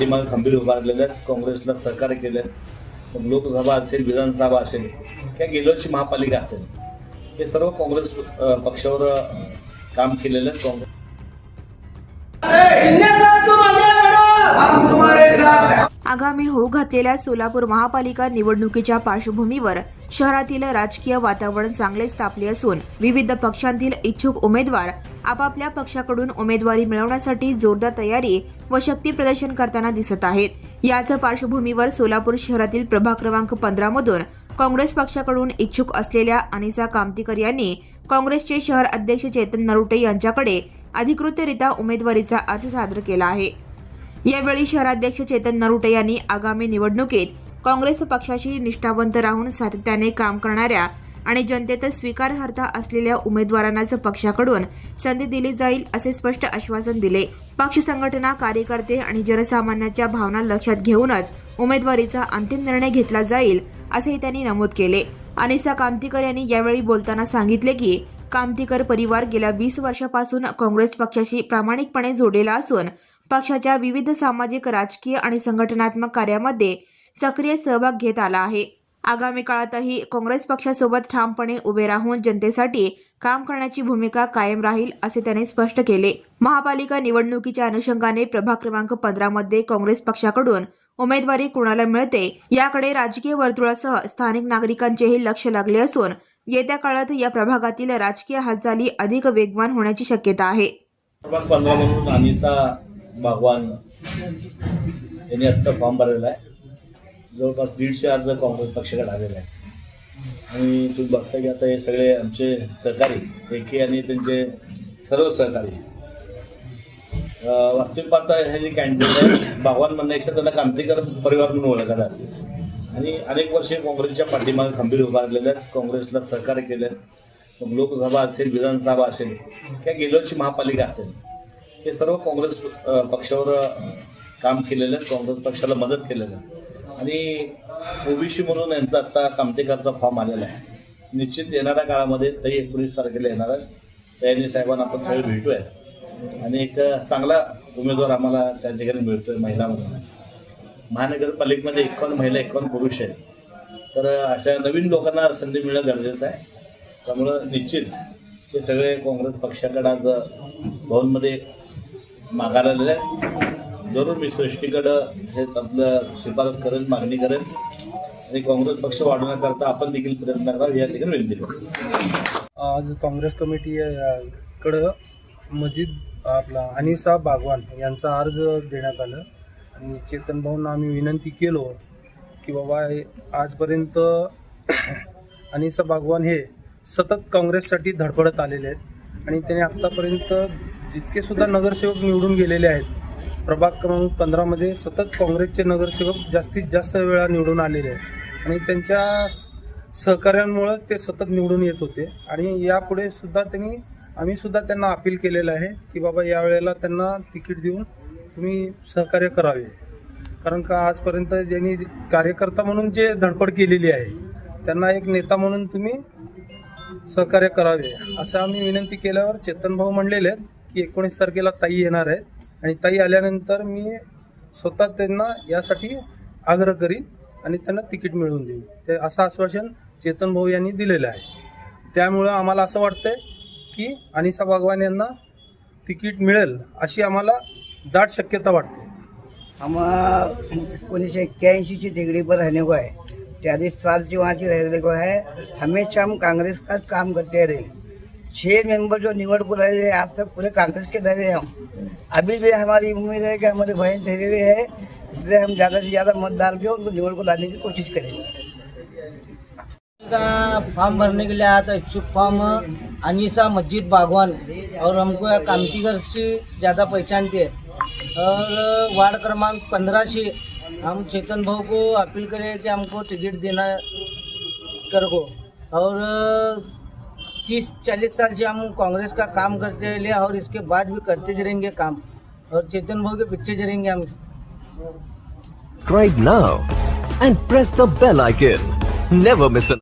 पाठीमागे खंबीर उभारलेले आहेत काँग्रेसला सहकार्य केले मग लोकसभा असेल विधानसभा असेल किंवा गेलोची महापालिका असेल हे सर्व काँग्रेस पक्षावर काम केलेलं आहे. काँग्रेस आगामी होऊ घातलेल्या सोलापूर महापालिका निवडणुकीच्या पार्श्वभूमीवर शहरातील राजकीय वातावरण चांगलेच तापले असून विविध पक्षांतील इच्छुक उमेदवार आपापल्या पक्षाकडून उमेदवारी मिळवण्यासाठी जोरदार तयारी व शक्ती प्रदर्शन करताना दिसत आहेत. याच पार्श्वभूमीवर सोलापूर शहरातील प्रभाग क्रमांक पंधरा मधून काँग्रेस पक्षाकडून इच्छुक असलेल्या अनिसा कामतीकर यांनी काँग्रेसचे शहर अध्यक्ष चेतन नरुटे यांच्याकडे अधिकृतरित्या उमेदवारीचा अर्ज सादर केला आहे. यावेळी शहराध्यक्ष चेतन नरुटे यांनी आगामी निवडणुकीत काँग्रेस पक्षाशी निष्ठावंत राहून सातत्याने काम करणाऱ्या आणि जनतेत स्वीकारार्हता असलेल्या उमेदवारांनाच पक्षाकडून संधी दिली जाईल असे स्पष्ट आश्वासन दिले. पक्ष संघटना कार्यकर्ते आणि जनसामान्याच्या भावना लक्षात घेऊनच उमेदवारीचा अंतिम निर्णय घेतला जाईल असेही त्यांनी नमूद केले. अनिसा कामतीकर यांनी यावेळी बोलताना सांगितले की कामतीकर परिवार गेल्या वीस वर्षापासून काँग्रेस पक्षाशी प्रामाणिकपणे जोडलेला असून पक्षाच्या विविध सामाजिक राजकीय आणि संघटनात्मक कार्यामध्ये सक्रिय सहभाग घेत आला आहे. आगामी काळातही काँग्रेस पक्षासोबत ठामपणे उभे राहून जनतेसाठी काम करण्याची भूमिका कायम राहील असे त्याने स्पष्ट केले. महापालिका निवडणुकीच्या अनुषंगाने प्रभाग क्रमांक पंधरामध्ये काँग्रेस पक्षाकडून उमेदवारी कुणाला मिळते याकडे राजकीय वर्तुळासह स्थानिक नागरिकांचेही लक्ष लागले असून येत्या काळात या प्रभागातील राजकीय हालचाली अधिक वेगवान होण्याची शक्यता आहे. अनिसा भगवान यांनी आत्ता फॉर्म भरलेला आहे. जवळपास दीडशे अर्ज काँग्रेस पक्षाकडे आलेला आहे आणि तुम्ही बघता की आता हे सगळे आमचे सहकारी एके आणि त्यांचे सर्व सहकारी. वास्तविक पाहता हे जे कॅन्डिडेट आहे भगवान म्हणण्यापेक्षा त्यांना कामतीकर परिवार म्हणून ओळखला जाते आणि अनेक वर्षे काँग्रेसच्या पाठीमागे खंबीर उभारलेल्या आहेत काँग्रेसला सहकार्य केलं आहे मग लोकसभा असेल विधानसभा असेल किंवा गेलोची महापालिका असेल ते सर्व काँग्रेस पक्षावर काम केलेलं आहे काँग्रेस पक्षाला मदत केलेलं आहे. आणि ओबीसी म्हणून यांचा आत्ता कामतेकरचा फॉर्म आलेला आहे. निश्चित येणाऱ्या काळामध्ये तरी एकोणीस तारखेला येणार आहे तयारी साहेबांना आपण सगळे भेटूया. आणि एक चांगला उमेदवार आम्हाला त्या ठिकाणी मिळतोय महिला म्हणून. महानगरपालिकेमध्ये एकावन्न महिला एकावन्न पुरुष आहेत. तर अशा नवीन लोकांना संधी मिळणं गरजेचं आहे. त्यामुळं निश्चित हे सगळे काँग्रेस पक्षाकडे आज भवनमध्ये मागायला आलेले आहे जरूर मी सृष्टीकडं हे आपलं शिफारस करेन मागणी करेन. आणि काँग्रेस पक्ष वाढवण्याकरता आपण देखील प्रयत्न करावा या ठिकाणी विनंती करू आज काँग्रेस कमिटी कडं मजीद आपला अनिसा बागवान यांचा अर्ज देण्यात आलं. आणि चेतन भाऊंना आम्ही विनंती केलो की बाबा हे आजपर्यंत अनिसा बागवान हे सतत काँग्रेससाठी धडपडत आलेले आहेत. आणि त्याने आत्तापर्यंत जितके सुद्धा नगरसेवक निवडून गेलेले आहेत प्रभाग क्रमांक पंधरामध्ये सतत काँग्रेसचे नगरसेवक जास्तीत जास्त वेळा निवडून आलेले आहेत. आणि त्यांच्या सहकार्यांमुळं ते सतत निवडून येत होते. आणि यापुढे सुद्धा त्यांनी आम्ही सुद्धा त्यांना अपील केलेलं आहे की बाबा यावेळेला त्यांना तिकीट देऊन तुम्ही सहकार्य करावे. कारण का आजपर्यंत ज्यांनी कार्यकर्ता म्हणून जे धडपड केलेली आहे त्यांना एक नेता म्हणून तुम्ही सहकार्य करावे. असं आम्ही विनंती केल्यावर चेतन भाऊ म्हणलेले आहेत. की एकोणीस तारखेला ताई येणार आहेत. आणि ताई आल्यानंतर मी स्वतः त्यांना यासाठी आग्रह करीन आणि त्यांना तिकीट मिळवून देईन. ते असं आश्वासन चेतन भाऊ यांनी दिलेलं आहे. त्यामुळं आम्हाला असं वाटतंय की अनिसा बागवान यांना तिकीट मिळेल अशी आम्हाला दाट शक्यता वाटते. आम्हा एकोणीसशे सौ इक्यासी की डिग्री पर रहने को है चालीस साल से वहाँ से को है हमेशा हम कांग्रेस का काम करते रहे छह मेंबर जो निवड़ को रहे हैं आप सब पूरे कांग्रेस के रहे हैं। हम अभी भी हमारी उम्मीद है कि हमारे बहन ठहरे हुए है इसलिए हम ज़्यादा से ज़्यादा मत डाल के उनको निवड़ को लाने की कोशिश करेंगे का फॉर्म भरने के लिए आया था इच्छुक फॉर्म अनिसा मस्जिद बागवान। और हमको कामतीगर से ज़्यादा पहचानती है। और वार्ड क्रमांक पंद्रह से हम चेतन भाव को अपील करें कि हमको टिकट देना कर को। और तीस चालीस साल से हम कांग्रेस का काम करते रहे और इसके बाद भी करते जरेंगे काम और चेतन भोग के पीछे जरेंगे हम Right now and press the bell icon. Never miss an